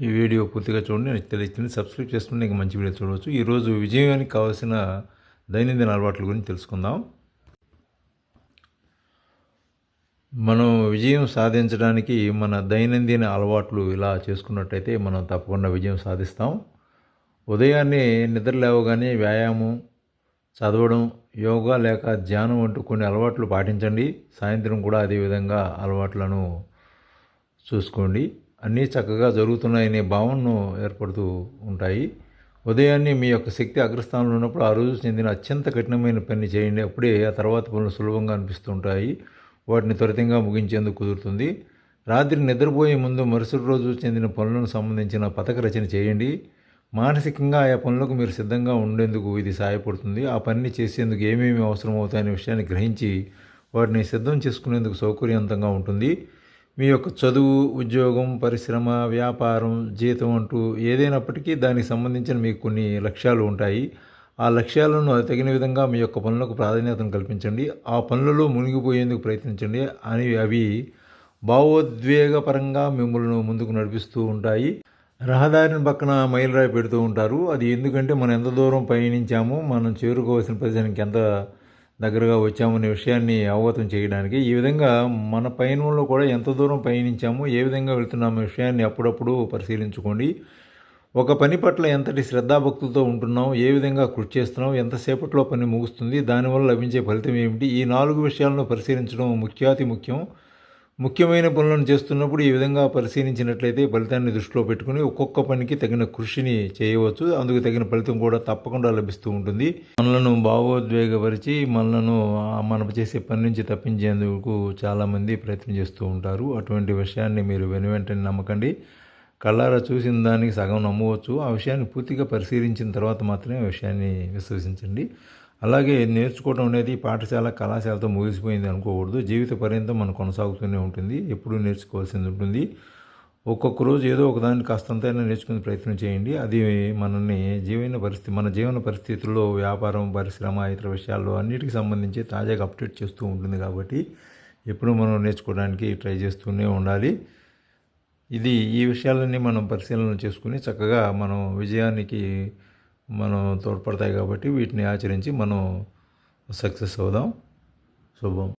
ఈ వీడియో పూర్తిగా చూడండి నాకు తెలియజేస్తుంది. సబ్స్క్రైబ్ చేసుకుంటే ఇంకా మంచి వీడియో చూడవచ్చు. ఈరోజు విజయానికి కావాల్సిన దైనందిన అలవాట్ల గురించి తెలుసుకుందాం. మనం విజయం సాధించడానికి మన దైనందిన అలవాట్లు ఇలా చేసుకున్నట్టయితే మనం తప్పకుండా విజయం సాధిస్తాం. ఉదయాన్నే నిద్ర లేవగానే వ్యాయామం చదవడం యోగా లేక ధ్యానం అంటూ కొన్ని అలవాట్లు పాటించండి. సాయంత్రం కూడా అదేవిధంగా అలవాట్లను చూసుకోండి. అన్నీ చక్కగా జరుగుతున్నాయనే భావనను ఏర్పడుతూ ఉంటాయి. ఉదయాన్నే మీ యొక్క శక్తి అగ్రస్థానంలో ఉన్నప్పుడు ఆ రోజు చెందిన అత్యంత కఠినమైన పని చేయండి. అప్పుడే ఆ తర్వాత పనులు సులభంగా అనిపిస్తుంటాయి. వాటిని త్వరితంగా ముగించేందుకు కుదురుతుంది. రాత్రి నిద్రపోయే ముందు మరుసటి రోజు చెందిన పనులకు సంబంధించిన పథక రచన చేయండి. మానసికంగా ఆయా పనులకు మీరు సిద్ధంగా ఉండేందుకు ఇది సహాయపడుతుంది. ఆ పనిని చేసేందుకు ఏమేమి అవసరం అవుతాయనే విషయాన్ని గ్రహించి వాటిని సిద్ధం చేసుకునేందుకు సౌకర్యవంతంగా ఉంటుంది. మీ యొక్క చదువు ఉద్యోగం పరిశ్రమ వ్యాపారం జీతం అంటూ ఏదైనప్పటికీ దానికి సంబంధించిన మీకు కొన్ని లక్ష్యాలు ఉంటాయి. ఆ లక్ష్యాలను తగిన విధంగా మీ యొక్క పనులకు ప్రాధాన్యతను కల్పించండి. ఆ పనులలో మునిగిపోయేందుకు ప్రయత్నించండి. అని అవి భావోద్వేగపరంగా మిమ్మల్ని ముందుకు నడిపిస్తూ ఉంటాయి. రహదారిని పక్కన మైలురాయి పెడుతూ ఉంటారు. అది ఎందుకంటే మనం ఎంత దూరం పయనించామో మనం చేరుకోవాల్సిన ప్రదేశానికి ఎంత దగ్గరగా వచ్చామనే విషయాన్ని అవగతం చేయడానికి ఈ విధంగా మన పయనంలో కూడా ఎంత దూరం పయనించాము ఏ విధంగా వెళ్తున్నామో విషయాన్ని అప్పుడప్పుడు పరిశీలించుకోండి. ఒక పని పట్ల ఎంతటి శ్రద్ధాభక్తులతో ఉంటున్నాం ఏ విధంగా కృషి చేస్తున్నాం ఎంతసేపట్లో పని ముగుస్తుంది దానివల్ల లభించే ఫలితం ఏమిటి ఈ నాలుగు విషయాలను పరిశీలించడం ముఖ్యాతి ముఖ్యం. ముఖ్యమైన పనులను చేస్తున్నప్పుడు ఈ విధంగా పరిశీలించినట్లయితే ఫలితాన్ని దృష్టిలో పెట్టుకుని ఒక్కొక్క పనికి తగిన కృషిని చేయవచ్చు. అందుకు తగిన ఫలితం కూడా తప్పకుండా లభిస్తూ ఉంటుంది. మనలను భావోద్వేగపరిచి మనలను మనం చేసే పని నుంచి తప్పించేందుకు చాలామంది ప్రయత్నం చేస్తూ ఉంటారు. అటువంటి విషయాన్ని మీరు వెను వెంటనే నమ్మకండి. కళ్ళారా చూసిన దానికి సగం నమ్మవచ్చు. ఆ విషయాన్ని పూర్తిగా పరిశీలించిన తర్వాత మాత్రమే ఆ విషయాన్ని విశ్వసించండి. అలాగే నేర్చుకోవడం అనేది పాఠశాల కళాశాలతో ముగిసిపోయింది అనుకోకూడదు. జీవిత పర్యంతం మనం కొనసాగుతూనే ఉంటుంది. ఎప్పుడూ నేర్చుకోవాల్సింది ఉంటుంది. ఒక్కొక్క రోజు ఏదో ఒకదాన్ని కాస్తంతైనా నేర్చుకునే ప్రయత్నం చేయండి. అది మనల్ని జీవన పరిస్థితి మన జీవన పరిస్థితుల్లో వ్యాపారం పరిశ్రమ ఇతర విషయాల్లో అన్నిటికి సంబంధించి తాజాగా అప్డేట్ చేస్తూ ఉంటుంది కాబట్టి ఎప్పుడూ మనం నేర్చుకోవడానికి ట్రై చేస్తూనే ఉండాలి. ఇది ఈ విషయాలన్నీ మనం పరిశీలన చేసుకుని చక్కగా మనం విజయానికి మనం తోడ్పడతాయి కాబట్టి వీటిని ఆచరించి మనం సక్సెస్ అవుదాం. శుభం.